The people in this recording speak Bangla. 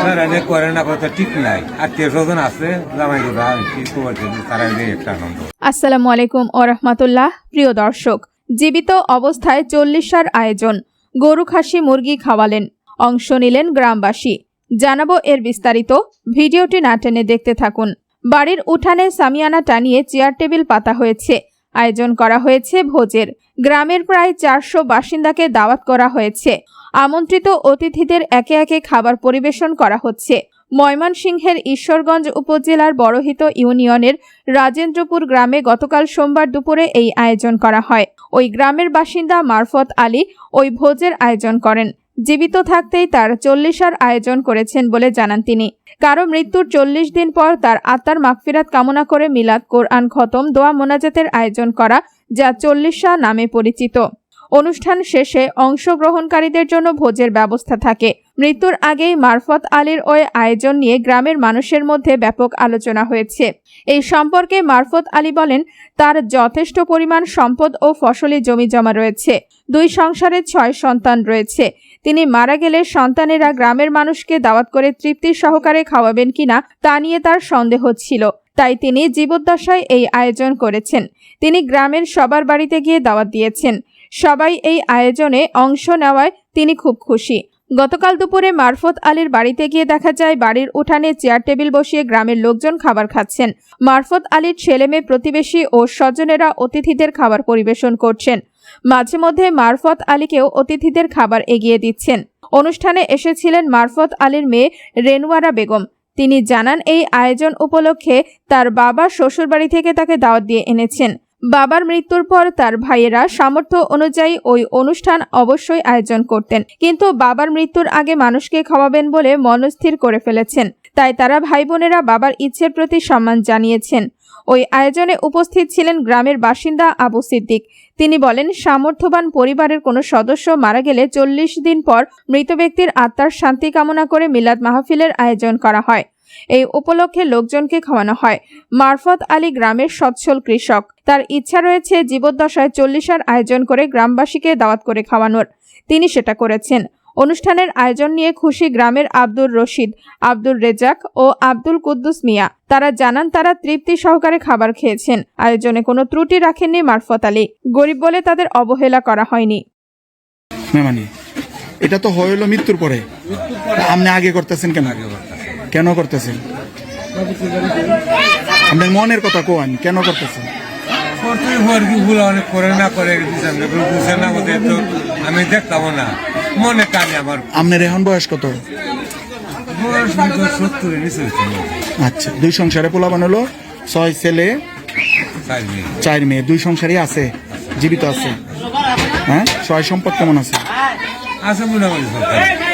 স্যার, এনে করে না, কথা ঠিক নাই। আত্মীয় স্বজন আছে, জামাই কি করছে তারা একটা আনন্দ। আসসালামু আলাইকুম ও রহমতুল্লাহ, প্রিয় দর্শক। জীবিত অবস্থায় চল্লিশার আয়োজন, গরু খাসি মুরগি খাওয়ালেন, অংশ নিলেন গ্রামবাসী। জানাব এর বিস্তারিত, ভিডিওটি না টেনে দেখতে থাকুন। বাড়ির উঠানে সামিয়ানা টানিয়ে চেয়ার টেবিল পাতা হয়েছে। আয়োজন করা হয়েছে ভোজের। গ্রামের প্রায় চারশো বাসিন্দাকে দাওয়াত করা হয়েছে। আমন্ত্রিত অতিথিদের একে একে খাবার পরিবেশন করা হচ্ছে। ময়মনসিংহের ঈশ্বরগঞ্জ উপজেলার বড়হিত ইউনিয়নের রাজেন্দ্রপুর গ্রামে গতকাল সোমবার দুপুরে এই আয়োজন করা হয়। ওই গ্রামের বাসিন্দা মারফত আলী ওই ভোজের আয়োজন করেন। জীবিত থাকতেই তার চল্লিশার আয়োজন করেছেন বলে জানান তিনি। কারও মৃত্যুর চল্লিশ দিন পর তার আত্মার মাগফিরাত কামনা করে মিলাদ, কোরআন খতম, দোয়া মোনাজাতের আয়োজন করা, যা চল্লিশা নামে পরিচিত। অনুষ্ঠান শেষে অংশগ্রহণকারীদের জন্য ভোজের ব্যবস্থা থাকে। মৃত্যুর আগেই মারফত আলীর ওই আয়োজন নিয়ে গ্রামের মানুষের মধ্যে ব্যাপক আলোচনা হয়েছে। এই সম্পর্কে মারফত আলী বলেন, তার যথেষ্ট পরিমাণ সম্পদ ও ফসলি জমি জমা রয়েছে। দুই সংসারে ছয় সন্তান রয়েছে। তিনি মারা গেলে সন্তানেরা গ্রামের মানুষকে দাওয়াত করে তৃপ্তির সহকারে খাওয়াবেন কিনা তা নিয়ে তার সন্দেহ ছিল। তাই তিনি জীবদ্দশায় এই আয়োজন করেছেন। তিনি গ্রামের সবার বাড়িতে গিয়ে দাওয়াত দিয়েছেন। সবাই এই আয়োজনে অংশ নেওয়ায় তিনি খুব খুশি। গতকাল দুপুরে মারফত আলীর বাড়িতে গিয়ে দেখা যায়, বাড়ির উঠানে চেয়ার টেবিল বসিয়ে গ্রামের লোকজন খাবার খাচ্ছেন। মারফত আলীর ছেলেমেয়ে প্রতিবেশী ও স্বজনেরা অতিথিদের খাবার পরিবেশন করছেন। মাঝে মধ্যে মারফত আলীকেও অতিথিদের খাবার এগিয়ে দিচ্ছেন। অনুষ্ঠানে এসেছিলেন মারফত আলীর মেয়ে রেনুয়ারা বেগম। তিনি জানান, এই আয়োজন উপলক্ষে তার বাবা শ্বশুরবাড়ি থেকে তাকে দাওয়াত দিয়ে এনেছেন। বাবার মৃত্যুর পর তার ভাইয়েরা সামর্থ্য অনুযায়ী ওই অনুষ্ঠান অবশ্যই আয়োজন করতেন। কিন্তু বাবার মৃত্যুর আগে মানুষকে খাওয়াবেন বলে মনস্থির করে ফেলেছেন। তাই তারা ভাই বোনেরা বাবার ইচ্ছের প্রতি সম্মান জানিয়েছেন। ওই আয়োজনে উপস্থিত ছিলেন গ্রামের বাসিন্দা আবু সিদ্দিক। তিনি বলেন, সামর্থ্যবান পরিবারের কোনো সদস্য মারা গেলে চল্লিশ দিন পর মৃত ব্যক্তির আত্মার শান্তি কামনা করে মিলাদ মাহফিলের আয়োজন করা হয়। এই উপলক্ষে লোকজনকে খাওয়ানো হয়। মারফত আলী গ্রামের সচ্ছল কৃষক। তার ইচ্ছা রয়েছে জীবদ্দশায় চল্লিশার আয়োজন করে গ্রামবাসীকে দাওয়াত করে খাওয়ানোর। তিনি সেটা করেছেন। অনুষ্ঠানের আয়োজন নিয়ে খুশি গ্রামের আব্দুর রশিদ, আব্দুর রেজাক ও আব্দুল কুদ্দুস মিয়া। তারা জানান, তারা তৃপ্তি সহকারে খাবার খেয়েছেন। আয়োজনে কোনো ত্রুটি রাখেননি মারফত আলী। গরিব বলে তাদের অবহেলা করা হয়নি। এটা তো হইল মৃত্যুর পরে। আপনি আগে করতেছেন কেন? কেন করতেছেন? আপনার মনের কথা কোয়ান কেন করতেছেন? করতে আর কি ভুল অনেক করে না করে দিচ্ছেন বুঝে না ওদের তো আমি দেখতাম না। মনে কানে আমার আপনার এখন বয়স কত? বয়স সত্তরের নিচে আচ্ছা দুই সংসারে পোলা বানালো ছয় ছেলে চার মেয়ে। চার মেয়ে দুই সংসারই আছে জীবিত আছে। হ্যাঁ? ছয় সম্পদ কেমন আছে? আছে মোটামুটি সরকার